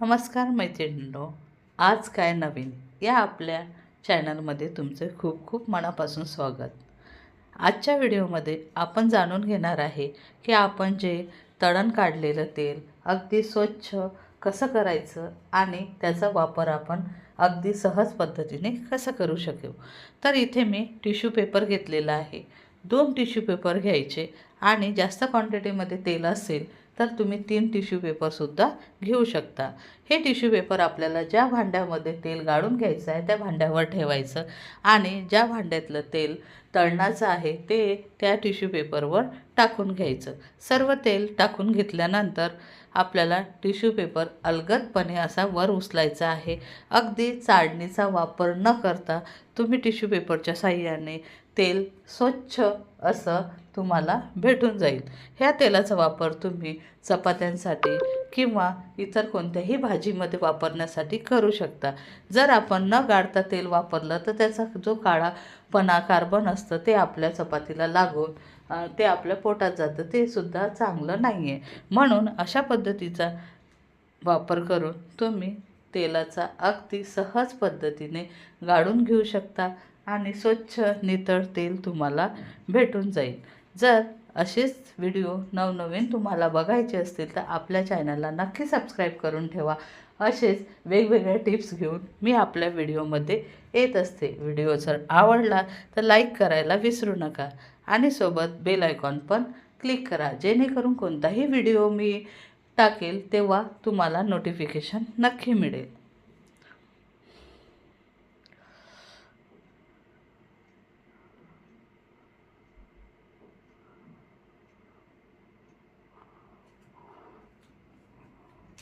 नमस्कार मैत्रिणींनो आज काय नवीन या आपल्या चॅनलमध्ये तुमचे खूप खूप मनापासून स्वागत. आजच्या व्हिडिओमध्ये आपण जाणून घेणार आहे की आपण जे तळण काढलेलं तेल अगदी स्वच्छ कसं करायचं आणि त्याचा वापर आपण अगदी सहज पद्धतीने कसं करू शकू तर इथे मी टिश्यू पेपर घेतलेला आहे. दोन टिश्यू पेपर घ्यायचे आणि जास्त क्वांटिटीमध्ये तेल असेल तर तुम्ही तीन टिश्यू पेपरसुद्धा घेऊ शकता. हे टिश्यू पेपर आपल्याला ज्या भांड्यामध्ये तेल गाळून घ्यायचं आहे त्या भांड्यावर ठेवायचं आणि ज्या भांड्यातलं तेल तळणाचं आहे ते त्या टिश्यू पेपरवर टाकून घ्यायचं. सर्व तेल टाकून घेतल्यानंतर आपल्याला टिश्यू पेपर अलगदपणे असा वर उचलायचा आहे. अगदी चाळणीचा वापर न करता तुम्ही टिश्यू पेपरच्या साह्याने तेल स्वच्छ असं तुम्हाला भेटून जाईल. ह्या तेलाचा वापर तुम्ही चपात्यांसाठी किंवा इतर कोणत्याही भाजीमध्ये वापरण्यासाठी करू शकता. जर आपण न गाळता तेल वापरलं तर त्याचा जो काळापणा कार्बन असतं ते आपल्या चपातीला लागून ते आपल्या पोटात जातं ते सुद्धा चांगलं नाही आहे म्हणून अशा पद्धतीचा वापर करून तुम्ही तेलाचा अगदी सहज पद्धतीने गाळून घेऊ शकता आणि स्वच्छ नितळ तेल तुम्हाला भेटून जाईल. जर असेच व्हिडिओ नवनवीन तुम्हाला बघायचे असतील तर आपल्या चॅनलला नक्की सबस्क्राईब करून ठेवा. असेच वेगवेगळ्या टिप्स घेऊन मी आपल्या व्हिडिओमध्ये येत असते. व्हिडिओ जर आवडला तर लाईक करायला विसरू नका आणि सोबत बेल आयकॉन पण क्लिक करा. जेणेकरून कोणताही व्हिडिओ मी टाकेल तेव्हा तुम्हाला नोटिफिकेशन नक्की मिळेल.